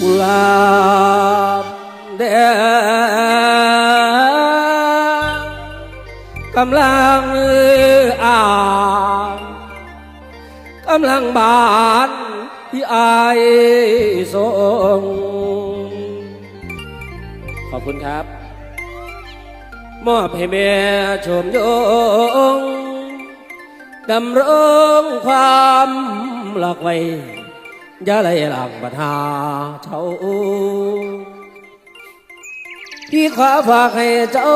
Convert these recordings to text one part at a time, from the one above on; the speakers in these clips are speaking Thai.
กุลาบแดงกำลังอ่านกำลังบานที่อายทรงขอบคุณครับ มอบให้แม่ชมยงดำรงความหลักไว้ อย่าไหลหลังปัญหาเจ้าพี่ขอฝากให้เจ้า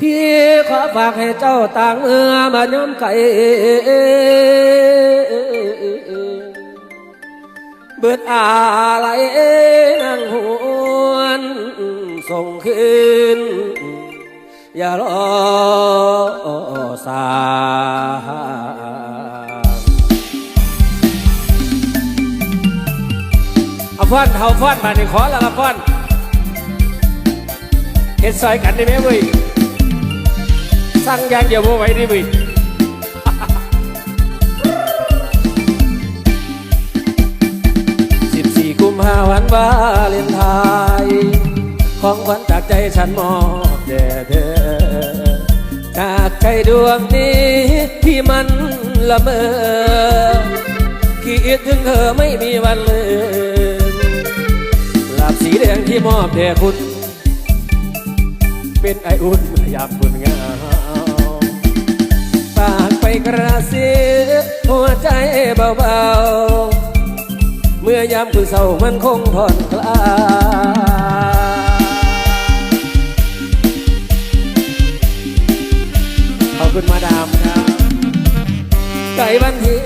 พี่ขอฝากให้เจ้าต่างเมื่อมาย้อมไก่เบิดอะไรนั่งหวนส่งคืนอย่ารอสา เอาฟ้อนเอาฟ้อนมาในขอแล้วก็ฟ้อนเฮ็ดซอยกันได้ไหมเว้ยสั่งอย่างเดียวบ่ไหวดิเว้ยสิบสี่กุมภาพันวาเลนไทน์ของขวัญจากใจฉันมอบแด่เธอจากใจดวงนี้ที่มันละเมอคิดถึงเธอไม่มีวันลืมหลาบสี แดงที่มอบแด่คุณ เป็นไออุ่นอยามคุณเงาฝากไปกระซิบหัวใจเบาๆ เมื่อยามคุณเศร้ามันคงผ่อนคลายขอบคุณมาดามครับไก่วันที่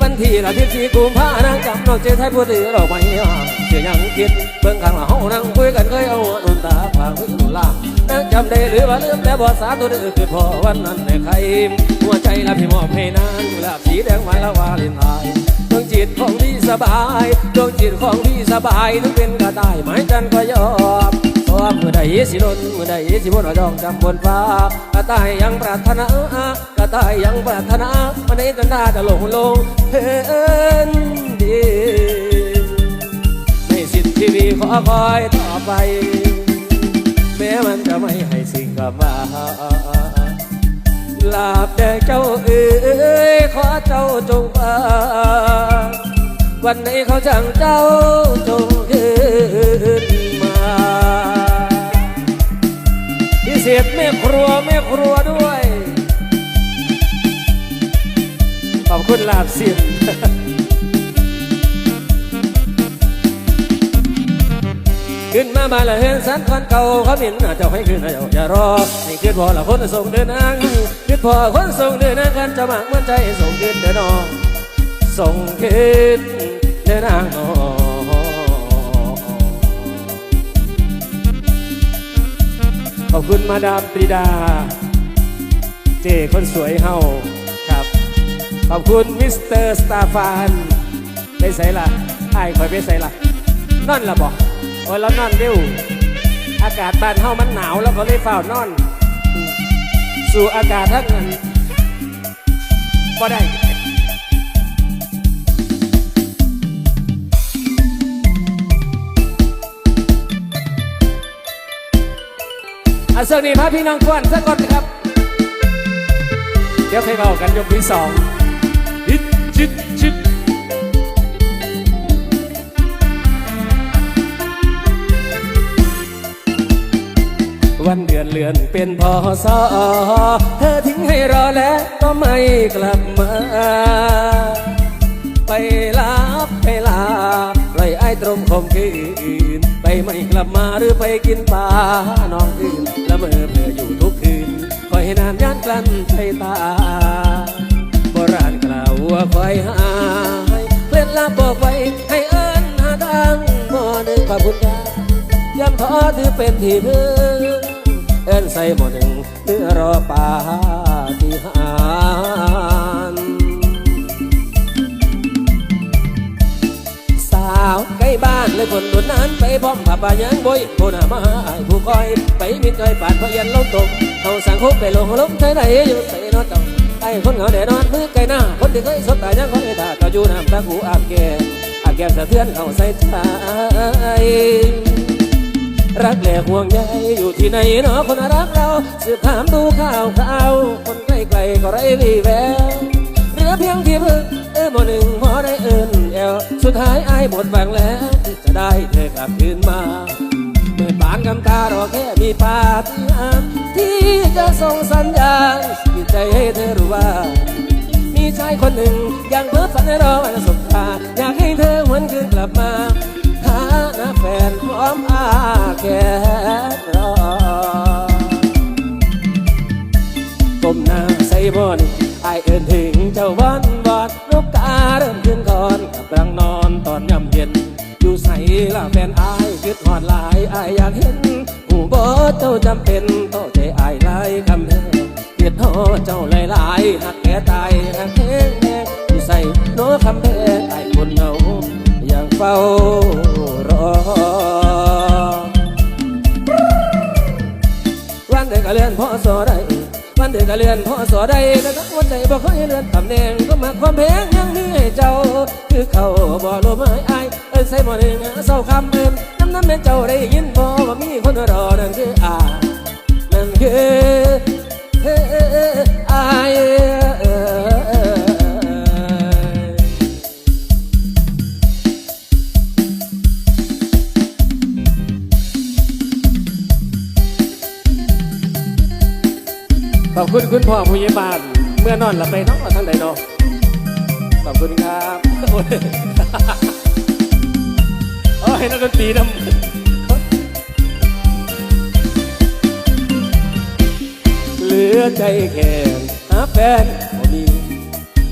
วันที่ละที่สี่กุมภานั่งจำนอกเจ้ไทยพูดถือเราไม่ห่างเสียยังคิดเบิ่งข้างหลังเฮานั่งคุยกันเคยเอาหนุนตาผางคุยหนุนลานั่งจำได้หรือว่าลืมแต่บ่สาตัวเดือคือพอวันนั้นในใครหัวใจละพี่มอบให้นานกุหลาบสีแดงไว้ละวาเลนไทน์ดวงจิตของพี่สบายดวงจิตของพี่สบายถึงเป็นกระต่ายไม้จันก็ยอมพร้อมเมื่อใดสิลนเมื่อใดสิบนเอาดองจำบนฟ้ากระต่ายยังปรารถนากระต่ายยังปรารถนาวันนี้จนตาจะลงลงเพื่อนดี ขอคอยต่อไป แม้มันจะไม่ให้สิ่งกลับมาลาบแด่เจ้าเอ๋ยขอเจ้าจงมาวันไหนเขาจังเจ้าจงคืนมาพิเศษแม่ครัวแม่ครัวด้วย ขอบคุณลาบเสีย ขึ้นมามาละเห็นสันคนเก่าเขาบินเจ้าให้ขึ้นเจ้าอย่ารอให้ขึ้นพอละคนส่งเดินนางขึ้นพอคนส่งเดินนางกันจะมากมันใจส่งขึ้นเดินนอส่งขึ้นเดินนางนอขอบคุณมาดามปรีดา เจคนสวยเฮาครับ ขอบคุณมิสเตอร์สตาฟานไปใส่ละไอ้คอยไปใส่ละนอนละบอก โอ้ยแล้วนอนเร็ว อากาศบ้านเฮามันหนาวแล้วก็เลยเฝ้านอน สู่อากาศทั้งนั้นก็ได้อาเซอร์นี่พาพี่น้องกวนสักก่อนนครับ เดี๋ยวใครเบากันยกที่สอง วันเดือนเลือนเป็นพอสอเธอทิ้งให้รอแล้วก็ไม่กลับมา ไปลาไปลาปล่อยไอ้ตรงคมคืน ไปไม่กลับมาหรือไปกินปลาน้องอื่นละเมอเพื่ออยู่ทุกคืนคอยให้นานย่านกลั้นใจตาโบราณกล่าวว่าคอยหายเคล็ดลับบอกไว้ให้เอิ้นหาดังบ่หนึ่งขอบคุณครับย้ำท้อถือเป็นที่พึ่ง เอิ้นใส่หมดหนึ่งเพื่อรอปาฏิหารสาวใกล้บ้านเลยคนดุนนั้นไปพร้อมผับปายังบอยผู้หน้ามาหาผู้คอย ไปมิดใจปาดพยันลงตกเขาสั่งคุกไปลงล้มใช้ไหนอยู่ใส่นอเจ้าไอ้คนเหงาแน่นอนมือไกลหน้าคนที่เคยสบตายังคอยตาก็อยู่น้ำตากูอาบแก่อาบแก้มสะเทือนเขาใส่ใจ รักแหล่ห่วงใยอยู่ที่ไหนเนาะคนรักเราสืบถามดูข่าวข่าวคนใกล้ๆก็ไร้วี่แววเหลือเพียงที่พึ่งเออหมอหนึ่งหมอได้เอินแอวสุดท้ายอายหมดหวังแล้วที่จะได้เธอกลับคืนมาเมื่อบานกำตารอแค่มีปาฏิหาริย์ที่จะส่งสัญญาณที่ใจให้เธอรู้ว่ามีชายคนหนึ่งยังเพ้อฝันรอวันสบตาอยากให้เธอหวนคืนกลับมา หาหน้าแฟนพร้อมอาแกรอก้มหน้าใส่บอนไอเอินถึงเจ้าวันบอดลูกกาเริ่มขึ้นก่อนกับรังนอนตอนย่ำเย็น อยู่ใส่ละแฟนอายคิดหอดหลายอายอยากเห็นหูบอเจ้าจำเป็นต้องใจอายหลายคำแท้เกียดท้อเจ้าหลายหลายๆหักแก่ตายหักแห้งแห้งอยู่ใส่โน้คำแพ้ไอ้คนเหงายังเฝ้า พ่อสอได้วันเดือนก็เลื่อนพ่อสอได้แต่ทั้งวันใจบ่เคยเลื่อนตำแหน่งก็มาความแพงยังมีให้เจ้า คือเขาบ่ลมหายอายเอิ้นใส่หมอหนึ่งเศร้าคำเอิมน้ำน้ำแม่เจ้าได้ยินบ่ว่ามีคนรอนั่นคืออานั่นคือเอ้ คุณคุณพ่อผู้ใหญ่บ้าน เมื่อนอนหลับไปน้องมาทางไหนเนาะขอบคุณครับโอ้ยนักดนตรีนำเหลือใจแค่หาแฟนบ่มี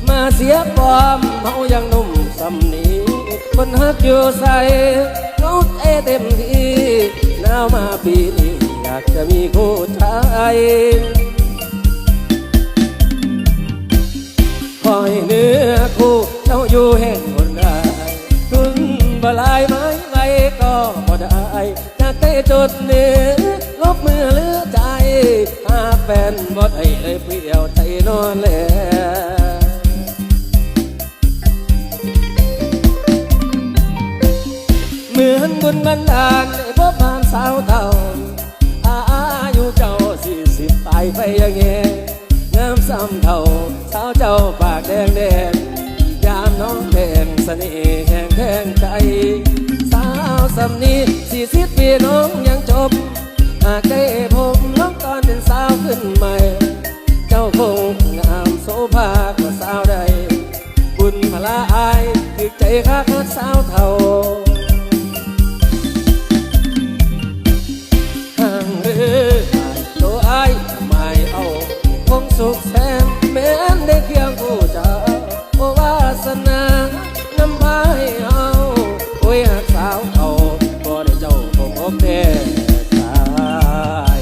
มาเสียความเมายังนุ่มสำนีคนฮักอยู่ใส่เงาใจเต็มที่หนาวมาปีนี้อยากจะมีคู่ชาย อยเนื้อคู่เจ้าอยู่แห่งคนใดทุนบลายไม้ไรก็บ่ได้จากได้จดเนื้อลบมือเลือใจหาแฟนบ่ได้เลยเปลี่ยวใจนอนแล้วเหมือนบุญบันดาลได้พบผ่านสาวเท่าอายุเจ้าสี่สิบไปไปยังเง ซ้ำเท่าสาวเจ้าปากแดงแดงยามน้องแดงเสน่ห์แห่งแทงใจ สาวสำนีสี่สิบปีน้องยังจบ หากได้ผมน้องตอนเป็นสาวขึ้นใหม่ เจ้าคงงามโสภากว่าสาวใด บุญพลาอายถึกใจข้าคักสาวเท่า คงพบแต่ใจ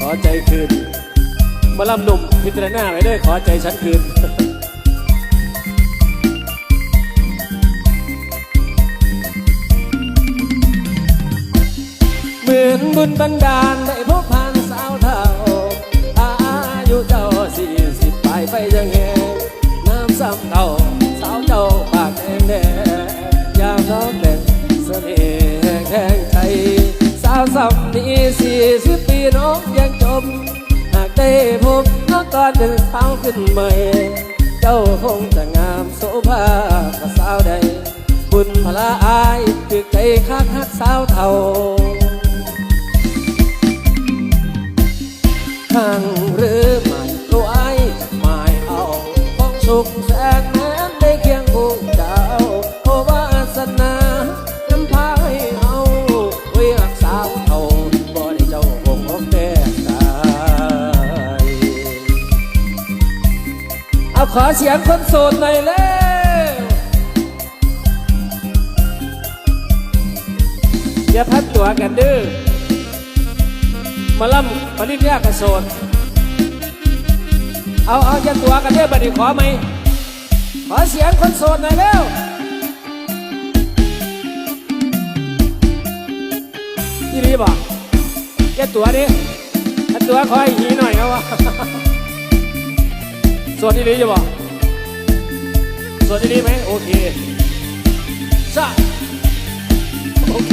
ขอใจคืนมาลำหนุ่มพิจารณาไว้ด้วยขอใจฉันคืนเหมือนบุญบันดาลได้พบผ่านสาวเท่า อายุเจ้าสี่สิบไปไปยังแหงน้ำซ้ำเท่าาวสำนีสี่สิบปีน้องยังจม หากได้พบน้องก่อนเป็นสาวขึ้นใหม่ เจ้าคงจะงามโสภาภาสาวใด บุญพละอายตึกใจคักฮักสาวเท่าทางเรือ ขอเสียงคนโสดหน่อยเร็วอย่าพัดตัวกันดื้อมาล่ำปริญญากระโสนเอาเอาจะตัวกันเด้อบัดนี้ขอไหม ขอเสียงคนโสดหน่อยเร็วยี่รีบอกแกตัวดิถ้ตัวขอให้หีหน่อยเอาวะ สวดดีๆจะบอกสวดดีๆไหมโอเคจ้าโอเค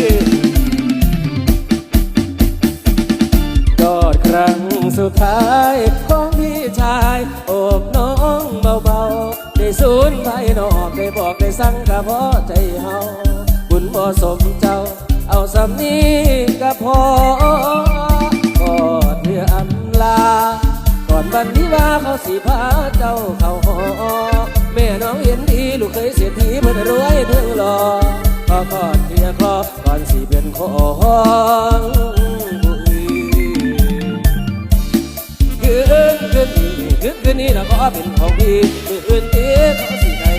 กอดครั้งสุดท้ายของพี่ชายโอบน้องเบาๆได้สูญภายนอกได้บอกได้สั่งกระเพาะใจเฮาบุญบ่สมเจ้า เอาสำนี้ก็พอกอดเพื่ออำ ก่อนวันที่ว่าเขาสีพาเจ้าเขาหอแม่น้องเห็นดีลูกเคยเสียทีเพื่อนรวยเพื่อนหล่อขอกอดเพียคอก่อนสิเป็นของผู้อื่นคืนคืนนี้คืนคืนนี้เราก็เป็นของพี่มืออื่นเตี้ยเขาสิได้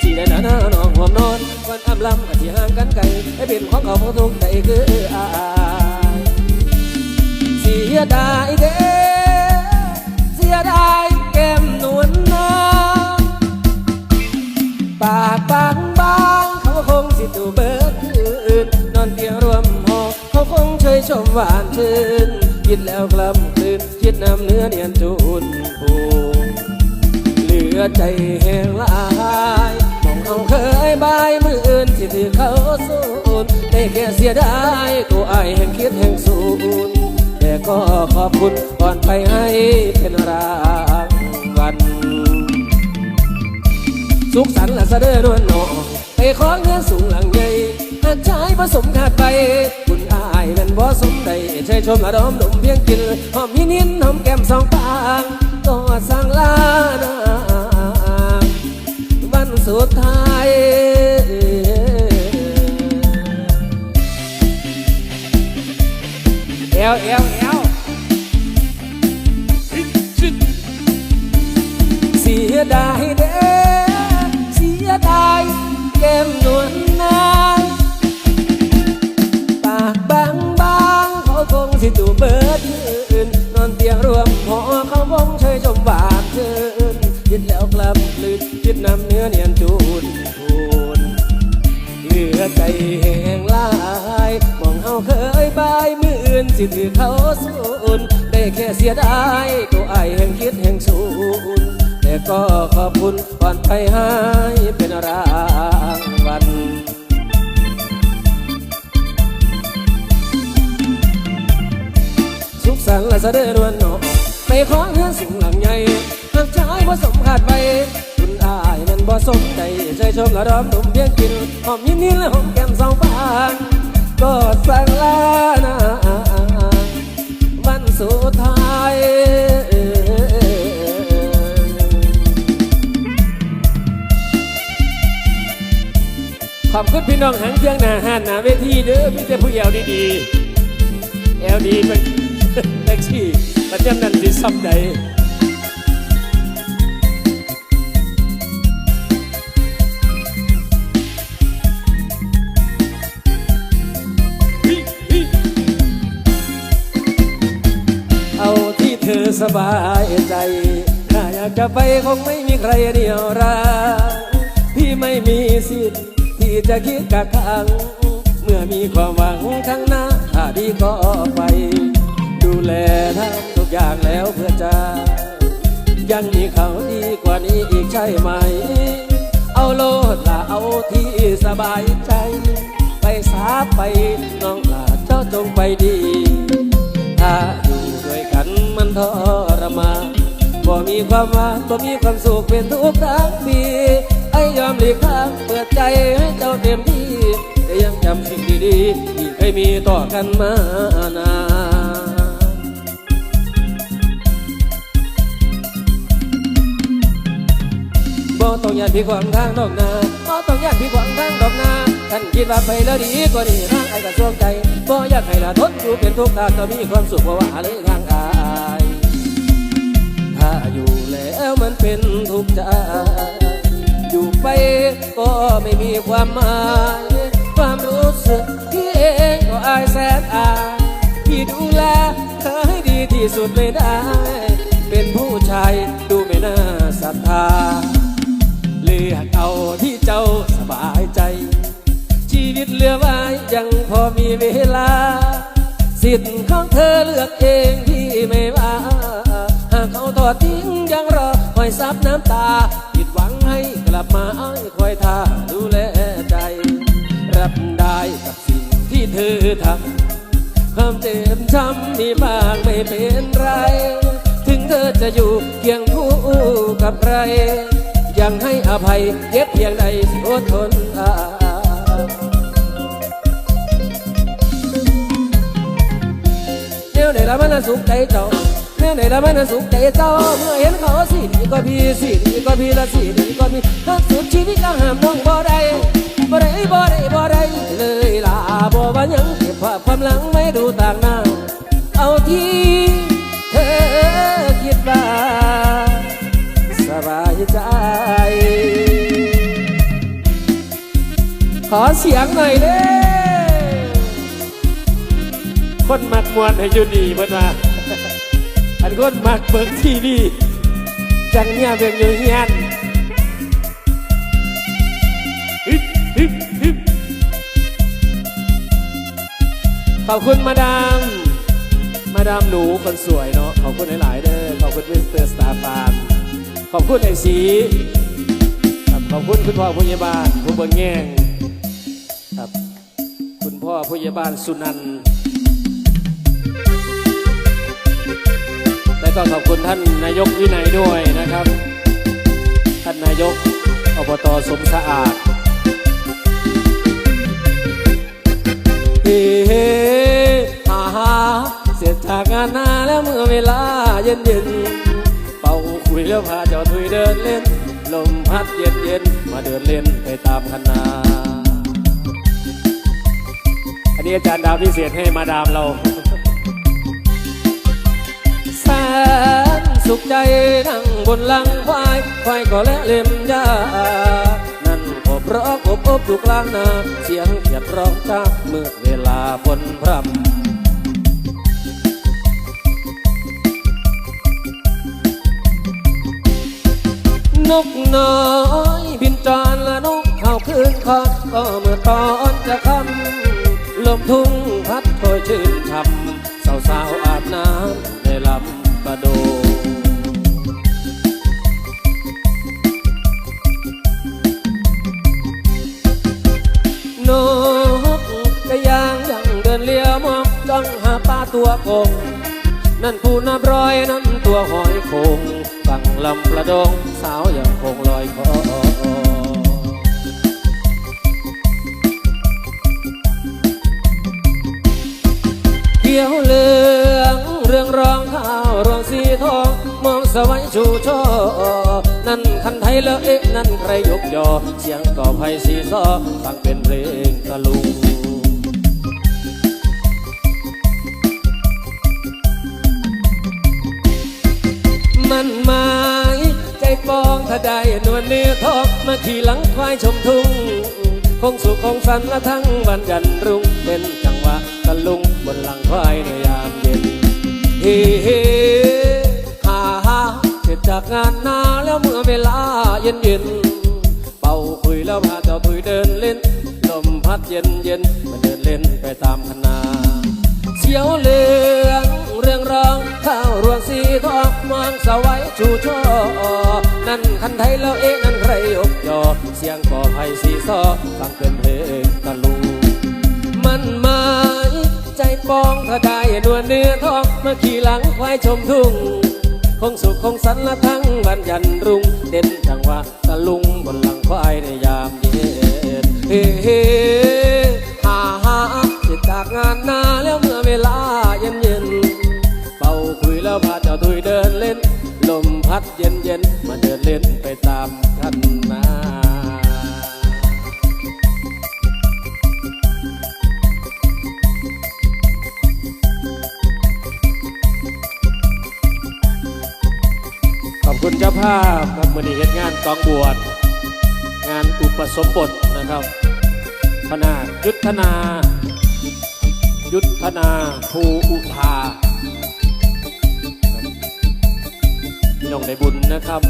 สิได้นานาน้องหอมนอนก่อนอำลำกับที่ห่างกันไกลให้เป็นของเขาของทุกใจคืออายเสียดายเด้ สียดายแก้มนวลน้องปากบางบางเขาคงสิตูเบิดคืนนอนเตียงรวมหอเขาคงเชยชมหวานชื่นคิดแล้วกลำกลืนคิดน้ำเนื้อเนียนจูนผูเหลือใจแห้งลายมองเอาเคยบายมืออื่นที่ถือเขาสูนได้แค่เสียดายตัวไอายแห่งคิดแห่งสูน แต่ก็ขอบคุณก่อนไปให้เป็นรางวัลสุขสันต์และเสด็จนวลนองไปขอเงินสูงหลังใหญ่หากชายผสมขาดไป คุณอายนั้นบ่สมใดใช่ชมละดอมดมเพียงกินหอมมินินหอมแก้มสองปางก็สั่งลานาวันสุดท้าย วเอวเอวเสียดา สิถือเขาสูนได้แค่เสียดายตัวไอายแห่งคิดแห่งสูนแต่ก็ขอบคุณก่อนไปให้เป็นรางวัลสุขสันต์และเสด็จวันนอกไปขอเงินสูงหลังใหญ่หากชายบ่สมขาดไปคุณอายนั้นบ่สมใจใจชมละดอมดมเพียงกินหอมยิ้มนิ้นและหอมแก้มสองปานก็สั่งลาน ขอบคุณพี่น้องหางเครื่องหนาหันหนาเวทีเด้อพี่แต่ผู้เยาวดีๆเอลดีเป็นแท็กซี่ประจำนันสิซ้ำใดเอาที่เธอสบายใจถ้าอยากจะไปคงไม่มีใครเดียวรักพี่ไม่มีสิทธิ์ จะคิดกักขัง เมื่อมีความหวังข้างหน้าถ้าดีก็ไป ดูแลทำทุกอย่างแล้วเพื่อจะยังมีเขาดีกว่านี้อีกใช่ไหม เอาโลดละเอาที่สบายใจ ไปสาไปน้องลาเจ้าจงไปดี ถ้าอยู่ด้วยกันมันทรมานบ่มีความหวาบ่มีความสุขเป็นทุกทั้งปี ไอ้ยอมหลีกทางเปิดใจให้เจ้าเต็มที่แต่ยังจำสิ่งดีๆที่เคยมีต่อกันมานานบ่ต้องย่านพี่ขวางทางดอกนาบ่ต้องย่านพี่ขวางทางดอกนาท่านคิดว่าไปแล้วดีกว่านี้ทางไอ้ก็ช่วงใจบ่อยากให้ละทนอยู่เป็นทุกข์ทางก็มีความสุขเพราะว่าเลยทางอายถ้าอยู่แล้วมันเป็นทุกข์ใจ อยู่ไปก็ไม่มีความหมาย ความรู้สึกที่เองก็อายแสนอายที่ดูแลเธอให้ดีที่สุดไม่ได้ เป็นผู้ชายดูไม่น่าศรัทธา เลือกเอาที่เจ้าสบายใจ ชีวิตเหลือไว้ยังพอมีเวลา สิทธิ์ของเธอเลือกเองที่ไม่ว่าหากเขาทอดทิ้งยังรอคอยซับน้ำตา บมาอ้ายคอยท่าดูแลใจ รับได้กับสิ่งที่เธอทำความเจ็บช้ำมีบ้างไม่เป็นไร ถึงเธอจะอยู่เคียงคู่กับใคร ยังให้อภัยเจ็บเพียงใดอดทนอาเดี๋ยวไหนละมันน่สุขใจเจ้า เดี๋ยวไหนละมันน่ะสุขใจเจ้าเมื่อเห็นเขาสิดีกว่าพี่สิดีกว่าพี่ละสิดีกว่าพี่ถ้าสุดชีวิตก็ห้ามน้องบ่ได้บ่ได้บ่ได้บ่ได้เลยล่ะบ่ว่ายังเก็บภาพความหลังไม่ดูต่างหน้าเอาที่เธอคิดว่าสบายใจ ขอเสียงหน่อยเด้คนมักมวนให้อยู่ดีเพิ่อนว่า อันคนมักเบิ่งทีวีจังเนี่ยเบิ่งอยู่เฮียนฮึบฮึบฮึบขอบคุณมาดาม มาดามหนูคนสวยเนาะ ขอบคุณหลาย ๆ เด้อ ขอบคุณมิสเตอร์สตาร์ฟาร์มขอบคุณไอ้สี ครับขอบคุณคุณพ่อผู้ใหญ่บ้านผู้เบิ่งแง่งครับ คุณพ่อผู้ใหญ่บ้านสุนันท์ ก็ขอบคุณท่านนายกวินัยด้วยนะครับ ท่านนายกอบตสมสะอาดเฮ้เฮ้ฮ่าฮ่าเสร็จจากงานนาแล้วเมื่อเวลาเย็นเย็นเป่าคุยแล้วพาเจ้าทุยเดินเล่น ลมพัดเย็นเย็นมาเดินเล่นไปตามคันนา อันนี้อาจารย์ดาวพิเศษให้มาดามเรา นสุขใจนั่งบนหลังควาย ควายก็และเล่มยานั่นก็เพราะอบอบอยู่กลางนา เสียงเขียดร้องจ้าเมื่อเวลาฝนพรำนกน้อยบินจรและนกเข้าคืนคอก็เมื่อตอนจะค่ำลมทุ่งพัดโชยชื่นช่ำสาวๆอาบน้ำในลำ ประโดนกกระยางยังเดินเลี้ยวมองจ้องหาปลาตัวโกงนั่นผู้นับร้อยนั่นตัวหอยคงฝั่งลำประดงสาวยังคงลอยคอเขียวเลือ ทองมองสวัยชูช่อนั่นคันไทยแล้วเอ๊ะนั่นใครยกยอ เสียงก่อไผ่สีซอฟังเป็นเพลงตะลุงมันหมายใจปองถ้าได้นวลเนื้อทองมาขี่หลังควายชมทุ่งคงสุขคงสันละทั้งวันยันรุ่งเป็นจังหวะตะลุงบนหลังควายในยามเย็นเฮ้ จากงานนาแล้วเมื่อเวลาเย็นเย็นเป่าคุยแล้วพาเจ้าถุยเดินเล่น ลมพัดเย็นเย็นมาเดินเล่นไปตามคณาเสียวเหลืองเรื่องรองข้าวรวงสีทองมองสวัยชูช่อนั่นคันไทยแล้วเอ๊ะนั่นใครยกยอเสียงก่อไผ่สีซอฟังเป็นเพลงตะลุงมันหมายใจปองถ้าได้นวลเนื้อทองเมาขี่หลังควายชมทุ่ง งสุขคงสันละทั้งวันยันรุ่งเด่นจังหวะตะลุงบนหลังควายในยามเย็นเฮ้เฮ้ฮาฮาเสร็จจากงานนาแล้วเมื่อเวลาเย็นเย็นเป่าคุยแล้วพาเจ้าตุยเดินเล่น ลมพัดเย็นเย็นมาเดินเล่นไปตามคันาภาพครับมือนี้เฮ็ดงานกองบวชงานอุปสมบทนะครับคณะยุทธนา ยุทธนาภูอุทาพี่น้องได้บุญนะครับ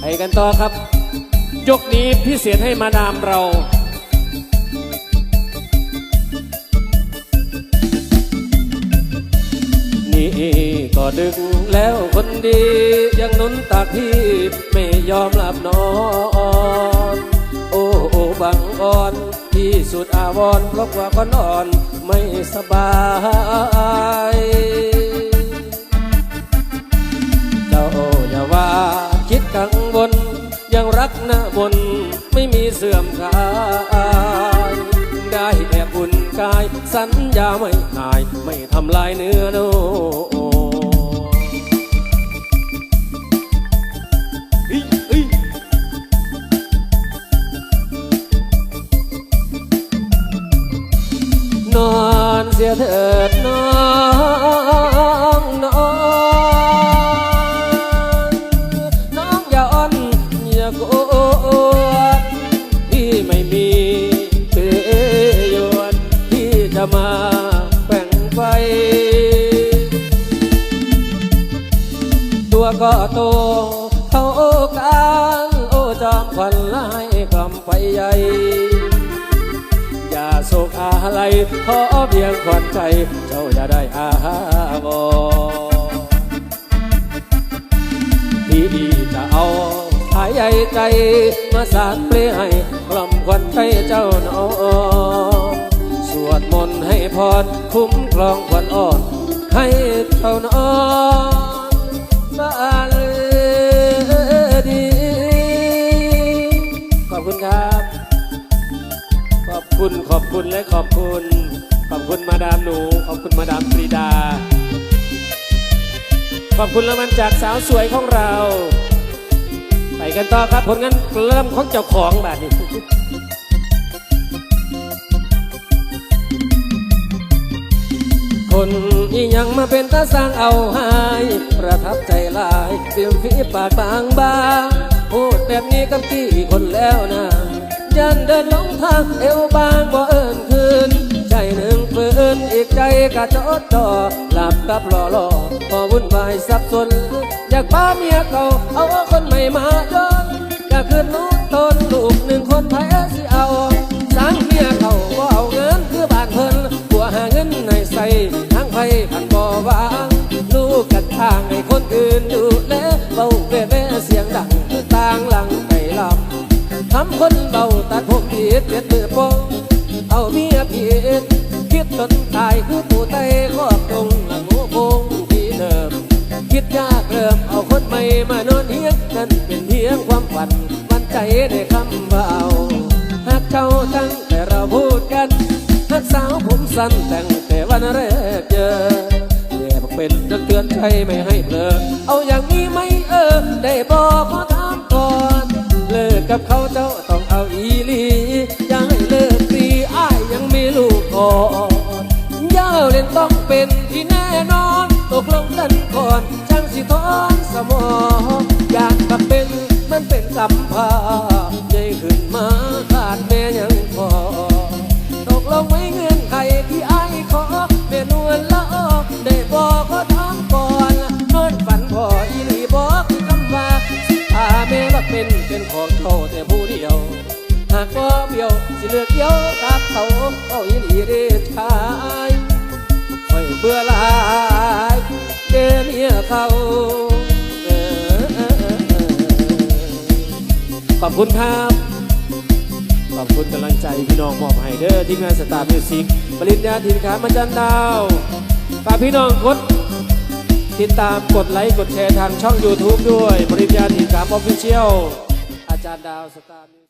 ไปกันต่อครับ ยกนี้พิเศษให้มาดามเรา ก็ดึกแล้วคนดียังหนุนตักพี่ไม่ยอมหลับนอนโอ้โอบังอ่อนที่สุดอาวรเพราะว่าคนอ่อนไม่สบายเจ้าอย่าว่าคิดกังวลยังรักหน้าบนไม่มีเสื่อมคลายได้แอบอุ่ สัญญาไม่นาย ไม่ทำลายเนื้อโน้นอนเสียเถิด ฝันลายกล่อมไปใหญ่อย่าโศกอะไรขอเพียงควันใจ เจ้าอย่าได้อาบอที่ดีจะเอาหายใหญ่ใจ มาสานเปลให้กล่อมควันใจเจ้าหนอสวดมนต์ให้พรคุ้มครองควันอ่อน ให้เจ้านอ คุณขอบคุณและขอบคุณ ขอบคุณมาดามหนู ขอบคุณมาดามปรีดา ขอบคุณรางวัลจากสาวสวยของเรา ไปกันต่อครับผลงานเริ่มของเจ้าของแบบนี้คนอีหยังมาเป็นตาสร้างเอาหาย ประทับใจลายเตรียมฝีปากบางบางพูดแบบนี้กับกี่คนแล้วนะ ยันเดินลงทางเอวบางบ่เอินคืน ใจหนึ่งฝืนอีกใจกะจดจ่อหลับกับหล่อหล่อพอวุ่นวายสับสน อยากป้าเมียเก่าเอาคนใหม่มาย้อนก็คืนนู้นทนลูกหนึ่งคนแพ้สิเอาสร้างเมียเก่าบ่เอาเงินคือบ้านเพิ่นบัวหาเงินให้ใส่ทั้งไผพันบ่วาลูกกันทางให้คนอื่นดูแลเบาแว่เสียงดังำทำคนเบาตัดผมผิดเปลี่ยนมือโปงเอาเมียผิดคิดจนตายคือปูไตครอบตรงหลังหัวโคงที่เดิม คิดยากเริ่มเอาคนใหม่มานอนเฮียงนั่นเป็นเพียงความฝันมันใจได้คำเอาหากเขาตั้งแต่เราพูดกันหักสาวผมสั้นแต่งแต่วันแรกเจอแย่เป็นจนเตือนใจไม่ให้เผลอเอาอย่างนี้ไหม่เออ ได้บอกขอถามก่อน กับเขาเจ้าต้องเอาอีลีอย่าให้เลิกตีอ้ายยังมีลูกก่อนย่าเล่นต้องเป็นที่แน่นอน ตกลงกันก่อนช่างสิทอนสมองอยากกับเป็นมันเป็นกำพร้า อขอบคุณครับ ขอบคุณกำลังใจพี่น้องมอบให้เด้อทีมงานสตาร์มิวสิกปริญญาทีมขามาจันดาวฝากพี่น้องกด ติดตามกดไลค์กดแชร์ทางช่อง YouTube ด้วย ปริญญาทีมขาออฟฟิเชียลอาจารย์ดาวสตาร์